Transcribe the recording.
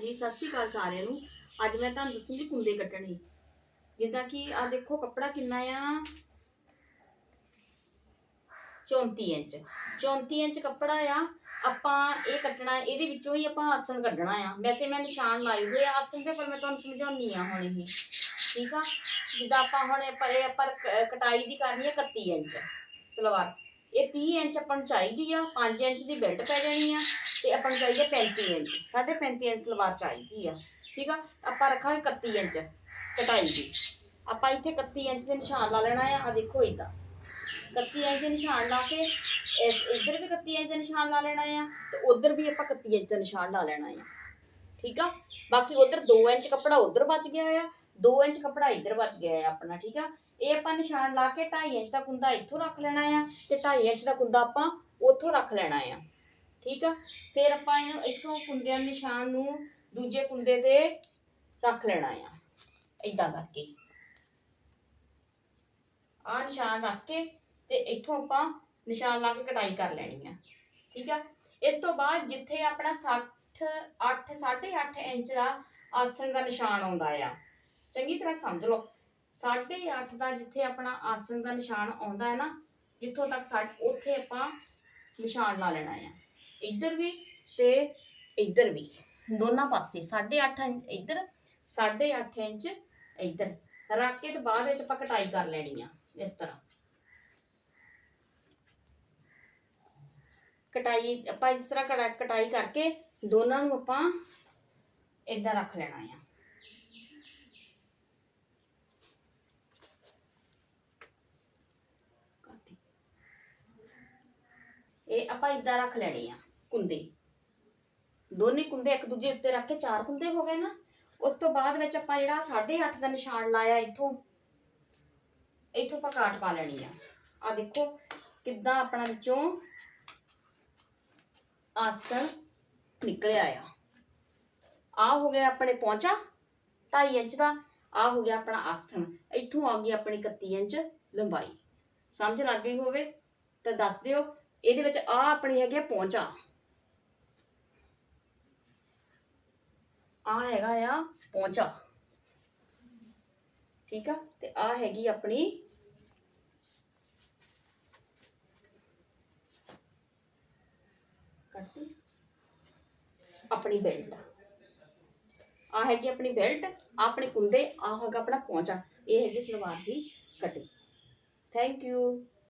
ਹਾਂਜੀ, ਸਤਿ ਸ਼੍ਰੀ ਅਕਾਲ ਸਾਰਿਆਂ ਨੂੰ। ਅੱਜ ਮੈਂ ਤੁਹਾਨੂੰ ਦੱਸੂੰਗੀ ਕੁੰਦੇ ਕੱਟਣੇ। ਜਿੱਦਾਂ ਕਿ ਆ ਦੇਖੋ, ਕੱਪੜਾ ਕਿੰਨਾ ਆ? 34 ਇੰਚ। 34 ਇੰਚ ਕੱਪੜਾ ਆ। ਆਪਾਂ ਇਹ ਕੱਟਣਾ, ਇਹਦੇ ਵਿੱਚੋਂ ਹੀ ਆਪਾਂ ਆਸਣ ਕੱਢਣਾ ਆ। ਵੈਸੇ ਮੈਂ ਨਿਸ਼ਾਨ ਲਾਏ ਹੋਏ ਆ ਆਸਣ ਦੇ, ਪਰ ਮੈਂ ਤੁਹਾਨੂੰ ਸਮਝਾਉਣੀ ਆ ਹੁਣ ਇਹ। ਠੀਕ ਆ? ਜਿੱਦਾਂ ਆਪਾਂ ਹੁਣ ਇਹ ਪਰ ਇਹ ਆਪਾਂ ਕ- ਕਟਾਈ ਦੀ ਕਰਨੀ ਹੈ 31 ਇੰਚ ਸਲਵਾਰ। ਇਹ 30 ਇੰਚ ਆਪਾਂ ਨੂੰ ਚਾਹੀਦੀ ਆ 5 ਇੰਚ ਦੀ ਬੈਲਟ ਪੈ ਜਾਣੀ ਆ ਤੇ ਆਪਾਂ ਨੂੰ ਚਾਹੀਦੀ ਆ 35 ਇੰਚ 35 ਇੰਚ ਸਲਵਾਰ ਚਾਹੀਦੀ ਆ, ਠੀਕ ਆ? ਆਪਾਂ ਰੱਖਾਂਗੇ 31 ਇੰਚ ਕਟਾਈ ਦੀ। ਆਪਾਂ ਇੱਥੇ 31 ਇੰਚ ਦੇ ਨਿਸ਼ਾਨ ਲਾ ਲੈਣਾ ਆ ਆ ਦੇਖੋ ਇਦਾਂ 31 ਇੰਚ ਦੇ ਨਿਸ਼ਾਨ ਲਾ ਕੇ, ਇਸ, ਇੱਧਰ ਵੀ 31 ਇੰਚ ਦਾ ਨਿਸ਼ਾਨ ਲਾ ਲੈਣਾ ਆ ਤੇ ਉਧਰ ਵੀ ਆਪਾਂ 31 ਇੰਚ ਦਾ ਨਿਸ਼ਾਨ ਲਾ ਲੈਣਾ ਆ, ਠੀਕ ਆ? ਬਾਕੀ ਉਧਰ 2 ਇੰਚ ਕੱਪੜਾ ਉਧਰ ਬਚ ਗਿਆ ਆ 2 ਇੰਚ ਕੱਪੜਾ ਇੱਧਰ ਬਚ ਗਿਆ ਆ ਆਪਣਾ, ਠੀਕ ਆ? ਇਹ ਆਪਾਂ ਨਿਸ਼ਾਨ ਲਾ ਕੇ 2.5 ਇੰਚ ਦਾ ਕੁੰਦਾ ਇੱਥੋਂ ਰੱਖ ਲੈਣਾ ਆ ਤੇ 2.5 ਇੰਚ ਦਾ ਕੁੰਦਾ ਆਪਾਂ ਉੱਥੋਂ ਰੱਖ ਲੈਣਾ ਆ, ਠੀਕ ਆ? ਫਿਰ ਆਪਾਂ ਇਹਨੂੰ ਇੱਥੋਂ ਕੁੰਦਿਆਂ ਨਿਸ਼ਾਨ ਨੂੰ ਦੂਜੇ ਕੁੰਦੇ ਤੇ ਰੱਖ ਲੈਣਾ ਆ ਇਦਾਂ ਕਰਕੇ। ਆ ਨਿਸ਼ਾਨ ਰੱਖ ਕੇ ਤੇ ਇੱਥੋਂ ਆਪਾਂ ਨਿਸ਼ਾਨ ਲਾ ਕੇ ਕਟਾਈ ਕਰ ਲੈਣੀ ਆ, ਠੀਕ ਆ? ਇਸ ਤੋਂ ਬਾਅਦ ਜਿੱਥੇ ਆਪਣਾ 60 8 8.5 ਇੰਚ ਦਾ ਆਸਣ ਦਾ ਨਿਸ਼ਾਨ ਆਉਂਦਾ ਆ ਚੰਗੀ ਤਰ੍ਹਾਂ ਸਮਝ ਲਓ। 8.5 ਦਾ ਜਿੱਥੇ ਆਪਣਾ ਆਸਣ ਦਾ ਨਿਸ਼ਾਨ ਆਉਂਦਾ ਹੈ ਨਾ, ਜਿੱਥੋਂ ਤੱਕ 60 ਉੱਥੇ ਆਪਾਂ ਨਿਸ਼ਾਨ ਲਾ ਲੈਣਾ ਆ। ਇੱਧਰ ਵੀ ਤੇ ਇੱਧਰ ਵੀ। ਦੋਨਾਂ ਪਾਸੇ 8.5 ਇੰਚ ਇੱਧਰ 8.5 ਇੰਚ ਇੱਧਰ। ਰੱਖ ਕੇ ਤੇ ਬਾਅਦ ਵਿੱਚ ਆਪਾਂ ਕਟਾਈ ਕਰ ਲੈਣੀ ਆ, ਇਸ ਤਰ੍ਹਾਂ। ਕਟਾਈ, ਆਪਾਂ ਇਸ ਤਰ੍ਹਾਂ ਕੜਾ- ਕਟਾਈ ਕਰਕੇ ਦੋਨਾਂ ਨੂੰ ਆਪਾਂ ਇਦਾਂ ਰੱਖ ਲੈਣਾ ਆ। ਇਹ ਆਪਾਂ ਇਦਾਂ ਰੱਖ ਲੈਣੇ ਆ ਕੁੰਦੇ। ਦੋਨੇ ਕੁੰਦੇ ਇੱਕ ਦੂਜੇ ਉੱਤੇ ਰੱਖ ਕੇ ਚਾਰ ਕੁੰਦੇ ਹੋ ਗਏ ਨਾ, ਉਸ ਤੋਂ ਬਾਅਦ ਵਿੱਚ ਆਪਾਂ ਜਿਹੜਾ 8.5 ਦਾ ਨਿਸ਼ਾਨ ਲਾਇਆ ਇੱਥੋਂ ਇੱਥੋਂ ਆਪਾਂ ਕਾਟ ਪਾ ਲੈਣੀ ਆ। ਆ ਦੇਖੋ ਕਿੱਦਾਂ ਆਪਣਾ ਵਿੱਚੋਂ ਆਸਣ ਨਿਕਲਿਆ ਆ। ਆ ਹੋ ਗਿਆ ਆਪਣੇ ਪਹੁੰਚਾ 2.5 ਇੰਚ ਦਾ ਆ ਹੋ ਗਿਆ ਆਪਣਾ ਆਸਣ। ਇੱਥੋਂ ਆ ਗਈ ਆਪਣੀ 31 ਇੰਚ ਲੰਬਾਈ। ਸਮਝ ਲੱਗ ਗਈ ਹੋਵੇ ਤਾਂ ਦੱਸ ਦਿਓ ਇਹਦੇ ਵਿੱਚ ਆ ਆਪਣੀ ਹੈਗੀ ਆ ਪੌਂਚਾ। ਆ ਹੈਗਾ ਆ ਪਹੁੰਚਾ ਠੀਕ ਆ? ਤੇ ਆ ਹੈਗੀ ਆਪਣੀ ਕੱਟੀ ਆਪਣੀ ਬੈਲਟ। ਆ ਹੈਗੀ ਆਪਣੀ ਬੈਲਟ ਆਹ ਆਪਣੇ ਕੁੰਦੇ ਆ ਹੈਗਾ ਆਪਣਾ ਪਹੁੰਚਾ ਇਹ ਹੈਗੀ ਸਲਵਾਰ ਦੀ ਕਟਿੰਗ ਥੈਂਕ ਯੂ